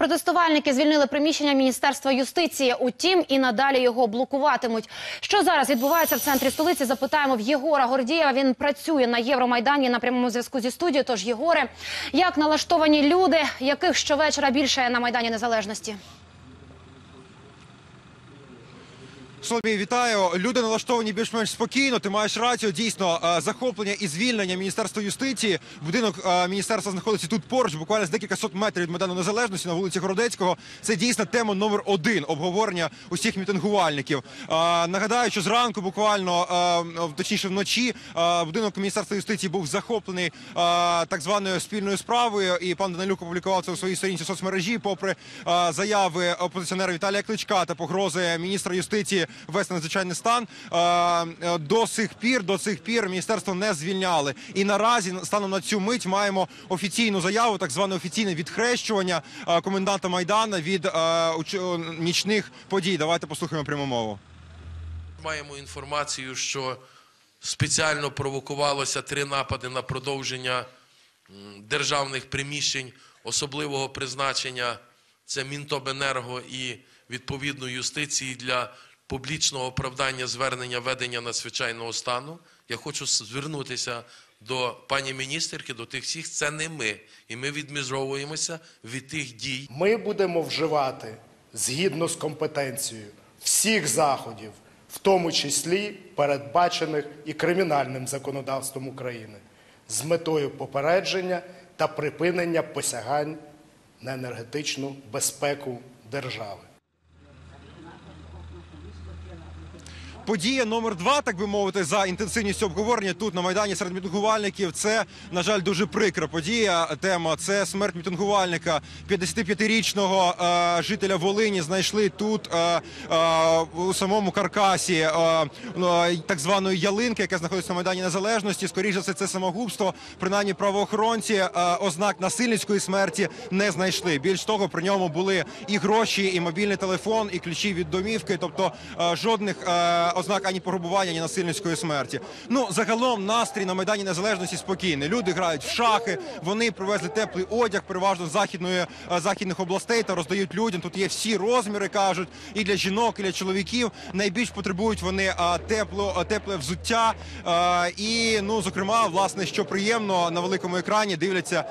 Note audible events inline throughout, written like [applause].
Протестувальники звільнили приміщення Міністерства юстиції. Утім, і надалі його блокуватимуть. Що зараз відбувається в центрі столиці? Запитаємо в Єгора Гордієва. Він працює на Євромайдані на прямому зв'язку зі студією. Тож, Єгоре, як налаштовані люди, яких щовечора більше на майдані незалежності? Соломій, вітаю. Люди налаштовані більш-менш спокійно. Ти маєш рацію. Дійсно, е, захоплення і звільнення Міністерства юстиції. Будинок е, міністерства знаходиться тут поруч, буквально з декілька сот метрів від Майдану Незалежності на вулиці Городецького. Це дійсно тема номер один обговорення усіх мітингувальників. Е, Нагадаю, що зранку, буквально точніше вночі, будинок Міністерства юстиції був захоплений так званою спільною справою. І пан Данилюк опублікував це у своїй сторінці соцмережі. Попри заяви опозиціонера Віталія Кличка та погрози міністра юстиції ввести надзвичайний стан. е, е, До сих пір до сих пір міністерство не звільняли. І наразі станом на цю мить маємо офіційну заяву, так зване офіційне відхрещування е, коменданта Майдана від нічних подій. Давайте послухаємо пряму мову. Маємо інформацію, що спеціально провокувалося три напади на продовження державних приміщень особливого призначення. Це Мінтобенерго і відповідно юстиції для публічного оправдання звернення ведення надзвичайного стану. Я хочу звернутися до пані міністерки, до тих всіх. Це не ми, і ми відмежовуємося від тих дій. Ми будемо вживати згідно з компетенцією всіх заходів, в тому числі передбачених і кримінальним законодавством України, з метою попередження та припинення посягань на енергетичну безпеку держави. Подія номер два, так би мовити, за інтенсивністю обговорення тут на майдані серед мітингувальників. Це на жаль дуже прикра подія. Тема це смерть мітингувальника 55-річного е, жителя Волині. Знайшли тут е, е, у самому каркасі е, е, так званої ялинки, яка знаходиться на майдані незалежності. Скоріше за все, це самогубство. Принаймні правоохоронці е, ознак насильницької смерті не знайшли. Більш того, при ньому були і гроші, і мобільний телефон, і ключі від домівки. Тобто е, жодних е, ознак ані пограбування, ані насильницької смерті. Ну загалом настрій на майдані незалежності спокійний. Люди грають в шахи. Вони привезли теплий одяг, переважно з західної е, західних областей та роздають людям. Тут є всі розміри, кажуть, і для жінок, і для чоловіків. Найбільш потребують вони е, тепло, е, тепле взуття. І ну зокрема, власне, що приємно на великому екрані дивляться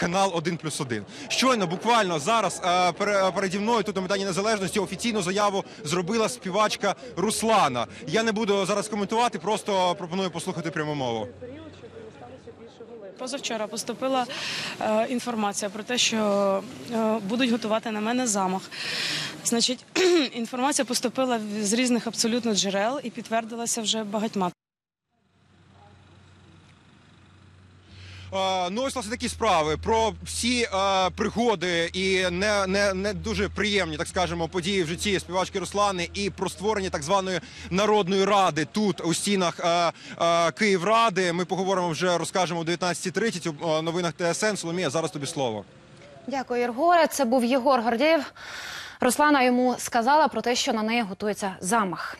канал 1+,1. Щойно буквально зараз пере- переді мною тут на майдані незалежності офіційну заяву зробила співачка Руслана. Я не буду зараз коментувати, просто пропоную послухати пряму мову. Позавчора поступила е, інформація про те, що е, будуть готувати на мене замах. Значить, [clears throat] інформація поступила з різних абсолютно джерел і підтвердилася вже багатьма. Ну, ось власне такі справи про всі е, пригоди і не, не, не дуже приємні, так скажемо, події в житті співачки Руслани і про створення так званої народної ради тут у стінах е, е, Київради. Ми поговоримо вже розкажемо о 19.30 у е, новинах ТСН. Соломія, зараз тобі слово. Дякую, Єргоре. Це був Єгор Гордієв. Руслана йому сказала про те, що на неї готується замах.